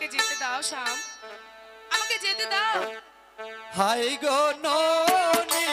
আমাকে যেতে দাও শাম। আমাকে যেতে দাও। হাই গো ননি